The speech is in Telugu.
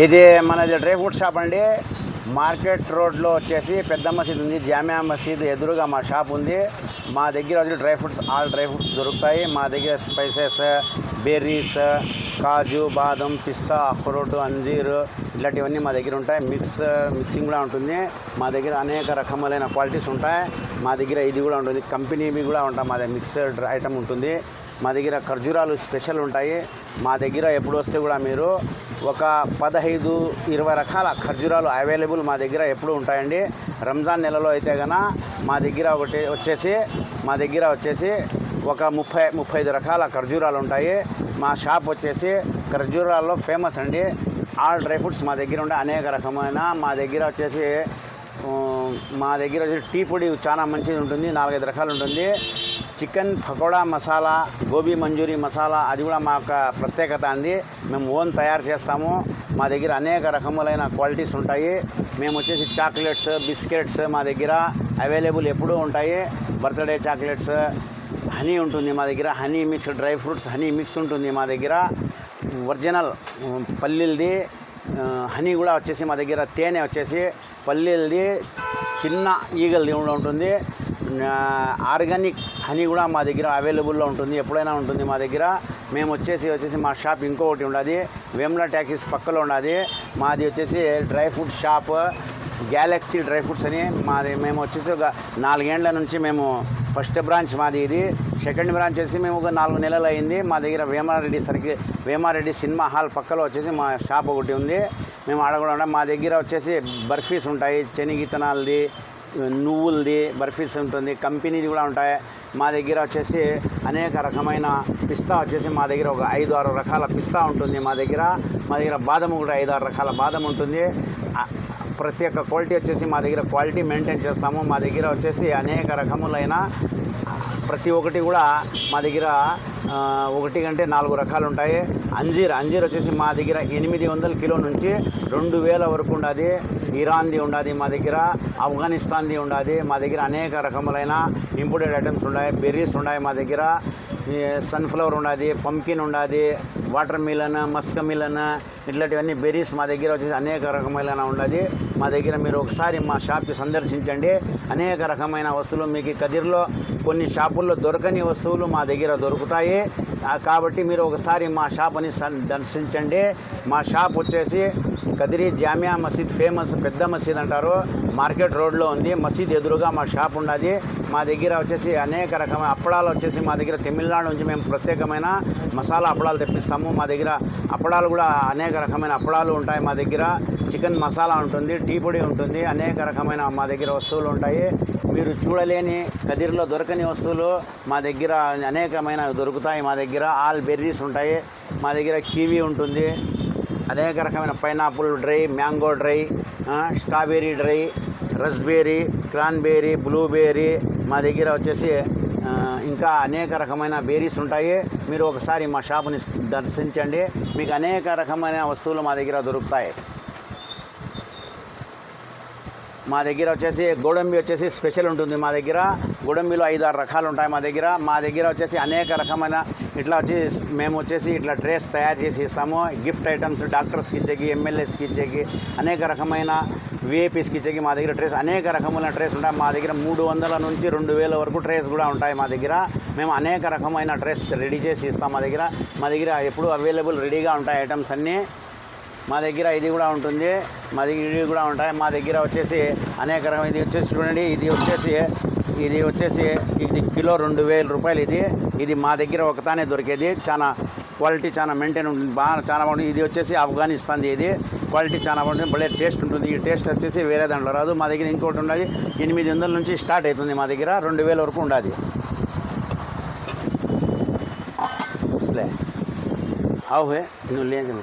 ఇది మనది డ్రై ఫ్రూట్ షాప్ అండి. మార్కెట్ రోడ్లో వచ్చేసి పెద్ద మసీద్ ఉంది జామియా మసీద్ ఎదురుగా మా షాప్ ఉంది. మా దగ్గర వచ్చి dry fruits all dry fruits దొరుకుతాయి. మా దగ్గర స్పైసెస్ బెర్రీస్ కాజు బాదం పిస్తా అఖ్రోట్ అంజీర్ ఇలాంటివన్నీ మా దగ్గర ఉంటాయి. మిక్స్ మిక్సింగ్ కూడా ఉంటుంది. మా దగ్గర అనేక రకములైన క్వాలిటీస్ ఉంటాయి. మా దగ్గర ఇది కూడా ఉంటుంది. కంపెనీవి కూడా ఉంటాయి మా దగ్గర మిక్సర్ ఐటమ్ ఉంటుంది. మా దగ్గర ఖర్జూరాలు స్పెషల్ ఉంటాయి. మా దగ్గర ఎప్పుడు వస్తే కూడా మీరు ఒక పదహైదు ఇరవై రకాల ఖర్జూరాలు అవైలబుల్ మా దగ్గర ఎప్పుడు ఉంటాయండి. రంజాన్ నెలలో అయితే గన మా దగ్గర ఒకటి వచ్చేసి మా దగ్గర వచ్చేసి ఒక ముప్పై ముప్పై ఐదు రకాల ఖర్జూరాలు ఉంటాయి. మా షాప్ వచ్చేసి ఖర్జూరాల్లో ఫేమస్ అండి. ఆల్ డ్రై ఫ్రూట్స్ మా దగ్గర ఉండే అనేక రకమైన. మా దగ్గర వచ్చేసి మా దగ్గర వచ్చి టీ పొడి చాలా మంచిది ఉంటుంది. నాలుగైదు రకాలు ఉంటుంది. చికెన్ పకోడా మసాలా గోబీ మంజూరి మసాలా అది కూడా మా యొక్క ప్రత్యేకత అండి. మేము ఓన్ తయారు చేస్తాము. మా దగ్గర అనేక రకములైన క్వాలిటీస్ ఉంటాయి. మేము వచ్చేసి చాక్లెట్స్ బిస్కెట్స్ మా దగ్గర అవైలబుల్ ఎప్పుడూ ఉంటాయి. బర్త్డే చాక్లెట్స్ హనీ ఉంటుంది మా దగ్గర. Honey mix dry fruits honey mix ఉంటుంది మా దగ్గర. ఒరిజినల్ పల్లీలది హనీ కూడా వచ్చేసి మా దగ్గర తేనె వచ్చేసి పల్లీలది చిన్న ఈగలది కూడా ఉంటుంది. ఆర్గానిక్ హనీ కూడా మా దగ్గర అవైలబుల్లో ఉంటుంది ఎప్పుడైనా ఉంటుంది మా దగ్గర. మేము వచ్చేసి వచ్చేసి మా షాప్ ఇంకొకటి ఉన్నది వేమ్లా ట్యాక్సీస్ పక్కలో ఉన్నది మాది వచ్చేసి dry fruit shop galaxy dry fruits అని మాది మేము వచ్చేసి ఒక నాలుగేండ్ల నుంచి మేము ఫస్ట్ బ్రాంచ్ మాది ఇది. సెకండ్ బ్రాంచ్ వచ్చి మేము ఒక నాలుగు నెలలు అయింది. మా దగ్గర Vemareddy circle Vemareddy cinema hall పక్కలో వచ్చేసి మా షాప్ ఒకటి ఉంది. మేము ఆడకుండా మా దగ్గర వచ్చేసి బర్ఫీస్ ఉంటాయి చెనిగితనాలది నువ్వులది బర్ఫీస్ ఉంటుంది కంపెనీది కూడా ఉంటాయి. మా దగ్గర వచ్చేసి అనేక రకమైన పిస్తా వచ్చేసి మా దగ్గర ఒక ఐదు ఆరు రకాల పిస్తా ఉంటుంది మా దగ్గర. మా దగ్గర బాదం కూడా ఐదు ఆరు రకాల బాదం ఉంటుంది. ప్రతి ఒక్క క్వాలిటీ వచ్చేసి మా దగ్గర క్వాలిటీ మెయింటైన్ చేస్తాము. మా దగ్గర వచ్చేసి అనేక రకములైన ప్రతి ఒక్కటి కూడా మా దగ్గర ఒకటి కంటే నాలుగు రకాలు ఉంటాయి. అంజీర్ అంజీర్ వచ్చేసి మా దగ్గర ఎనిమిది వందల కిలో నుంచి రెండు వేల వరకు ఉన్నది ఇరాన్ది ఉండాది మా దగ్గర ఆఫ్ఘనిస్తాన్ది ఉండాది. మా దగ్గర అనేక రకములైన ఇంపోర్టెడ్ ఐటమ్స్ ఉన్నాయి బెర్రీస్ ఉన్నాయి మా దగ్గర. సన్ఫ్లవర్ ఉండాది పంకిన్ ఉండాది వాటర్ మిలన్ మస్క మిలన్ ఇట్లాంటివన్నీ బెర్రీస్ మా దగ్గర వచ్చేసి అనేక రకమైన ఉండదు. మా దగ్గర మీరు ఒకసారి మా షాప్కి సందర్శించండి. అనేక రకమైన వస్తువులు మీకు కదిర్లో కొన్ని షాపుల్లో దొరకని వస్తువులు మా దగ్గర దొరుకుతాయి. que కాబట్టి మీరు ఒకసారి మా షాప్ని దర్శించండి. మా షాప్ వచ్చేసి కదిరి జామియా మసీద్ ఫేమస్ పెద్ద మసీద్ అంటారు. మార్కెట్ రోడ్లో ఉంది. మసీద్ ఎదురుగా మా షాప్ ఉన్నది. మా దగ్గర వచ్చేసి అనేక రకమైన అప్పడాలు వచ్చేసి మా దగ్గర తమిళనాడు నుంచి మేము ప్రత్యేకమైన మసాలా అప్పడాలు తెప్పిస్తాము. మా దగ్గర అప్పడాలు కూడా అనేక రకమైన అప్పడాలు ఉంటాయి మా దగ్గర. చికెన్ మసాలా ఉంటుంది టీ పొడి ఉంటుంది అనేక రకమైన మా దగ్గర వస్తువులు ఉంటాయి. మీరు చూడలేని కదిరిలో దొరకని వస్తువులు మా దగ్గర అనేకమైన దొరుకుతాయి మా దగ్గర. దగ్గర ఆల్ బెర్రీస్ ఉంటాయి. మా దగ్గర కివీ ఉంటుంది. అనేక రకమైన pineapple dry mango dry strawberry dry raspberry cranberry blueberry మా దగ్గర వచ్చేసి ఇంకా అనేక రకమైన బేరీస్ ఉంటాయి. మీరు ఒకసారి మా షాపుని దర్శించండి. మీకు అనేక రకమైన వస్తువులు మా దగ్గర దొరుకుతాయి. మా దగ్గర వచ్చేసి గోడంబి వచ్చేసి స్పెషల్ ఉంటుంది మా దగ్గర. గోడంబిలో ఐదు ఆరు రకాలు ఉంటాయి మా దగ్గర. మా దగ్గర వచ్చేసి అనేక రకమైన ఇట్లా వచ్చి మేము వచ్చేసి ఇట్లా ట్రేస్ తయారు చేసి ఇస్తాము. గిఫ్ట్ ఐటమ్స్ డాక్టర్స్కి ఇచ్చేకి ఎమ్మెల్యేస్కి ఇచ్చేకి అనేక రకమైన విఐపీస్కి ఇచ్చేకి మా దగ్గర ట్రేస్ అనేక రకమైన ట్రేస్ ఉంటాయి. మా దగ్గర మూడు వందల నుంచి రెండు వేల వరకు ట్రేస్ కూడా ఉంటాయి మా దగ్గర. మేము అనేక రకమైన ట్రేస్ రెడీ చేసి ఇస్తాం మా దగ్గర. మా దగ్గర ఎప్పుడు అవైలబుల్ రెడీగా ఉంటాయి ఐటమ్స్ అన్నీ. మా దగ్గర ఇది కూడా ఉంటుంది మా దగ్గర ఇవి కూడా ఉంటాయి. మా దగ్గర వచ్చేసి అనేక రకం ఇది వచ్చేసి చూడండి ఇది వచ్చేసి ఇది వచ్చేసి ఇది కిలో రెండు వేల రూపాయలు ఇది. ఇది మా దగ్గర ఒకతానే దొరికేది. చాలా క్వాలిటీ చాలా మెయింటైన్ ఉంటుంది బాగా చాలా బాగుంటుంది. ఇది వచ్చేసి ఆఫ్ఘనిస్తాన్ది ఇది. క్వాలిటీ చాలా బాగుంటుంది భలే టేస్ట్ ఉంటుంది. ఈ టేస్ట్ వచ్చేసి వేరే దాంట్లో రాదు. మా దగ్గర ఇంకోటి ఉన్నది ఎనిమిది వందల నుంచి స్టార్ట్ అవుతుంది మా దగ్గర రెండు వేల వరకు ఉండదు. అసలే. హావ్ నువ్వు లేదు